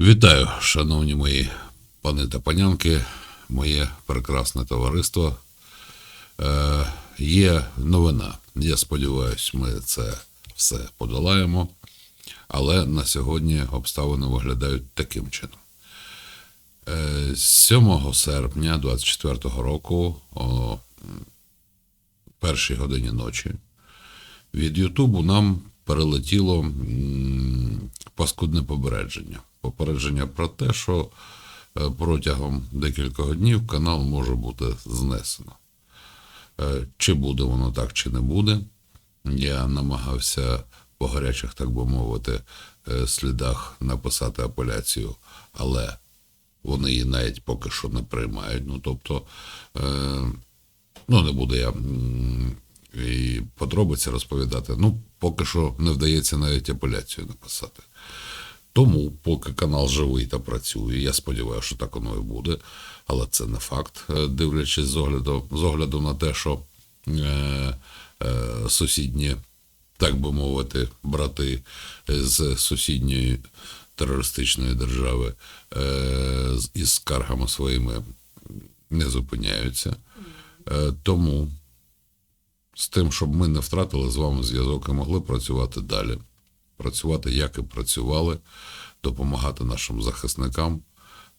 Вітаю, шановні мої пани та панянки, моє прекрасне товариство. Е, є новина. Я сподіваюся, ми це все подолаємо. Але на сьогодні обставини виглядають таким чином. Е, 7 серпня 24 року о першій годині ночі від Ютубу нам перелетіло паскудне попередження. Попередження про те, що е, протягом декількох днів канал може бути знесено. Е, Чи буде воно так, чи не буде. Я намагався по гарячих, так би мовити, е, слідах написати апеляцію, але вони її навіть поки що не приймають. Ну, тобто, ну, не буду я і подробиці розповідати. Ну, поки що не вдається навіть апеляцію написати. Тому, поки канал живий та працює, я сподіваюся, що так воно і буде, але це не факт, е, дивлячись з огляду, з огляду на те, що е, е, сусідні, так би мовити, брати з сусідньої терористичної держави е, із скаргами своїми не зупиняються. Е, тому з тим, щоб ми не втратили з вами зв'язок і могли працювати далі. Працювати, як і працювали, допомагати нашим захисникам,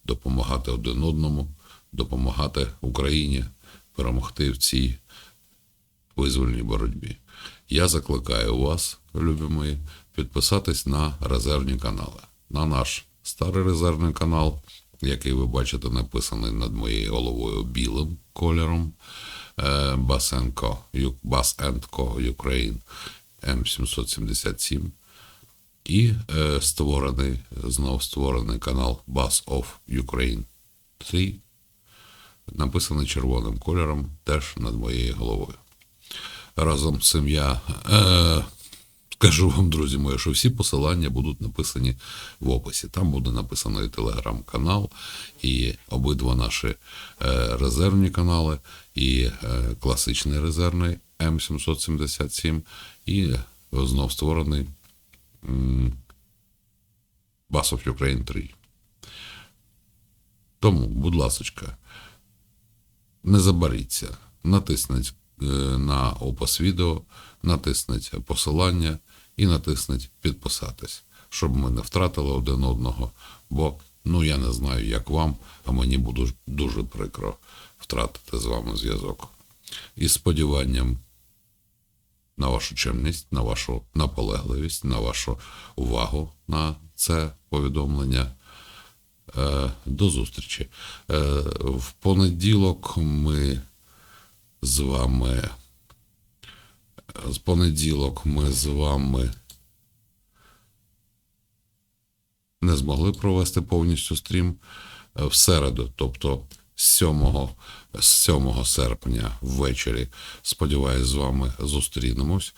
допомагати один одному, допомагати Україні перемогти в цій визвольній боротьбі. Я закликаю вас, любі мої, підписатись на резервні канали. На наш старий резервний канал, який ви бачите написаний над моєю головою білим кольором. е, Басенко, Басенко Ukraine М777. І е, створений, знов створений канал Bass of Ukraine 3, написаний червоним кольором, теж над моєю головою. Разом з цим я е, скажу вам, друзі мої, що всі посилання будуть написані в описі. Там буде написано і телеграм-канал, і обидва наші е, резервні канали, і е, класичний резервний М777, і знов створений Bass of Ukraine 3. Тому, будь ласочка, не забаріться, натисніть е, на опис відео, натисніть посилання і натисніть підписатись, щоб ми не втратили один одного. Бо ну я не знаю, як вам, а мені буде дуже прикро втратити з вами зв'язок. І сподіванням на вашу чемність, на вашу наполегливість, на вашу увагу на це повідомлення. Е, До зустрічі. Е, В понеділок ми з вами. З понеділок ми з вами не змогли провести повністю стрім Е, в середу, тобто 7, з 7 серпня ввечері. Сподіваюсь, з вами зустрінемось.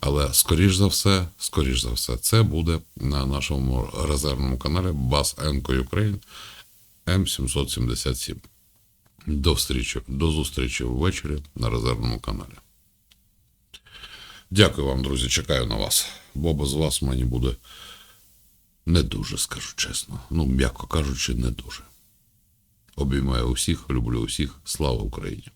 Але скоріш за все, скоріш за все, це буде на нашому резервному каналі Бас Енко Ukraine М777. До встрічі, до зустрічі ввечері на резервному каналі. Дякую вам, друзі. Чекаю на вас. Бо без вас мені буде не дуже, скажу чесно. Ну, м'яко кажучи, не дуже. Обіймаю усіх, люблю усіх. Слава Україні!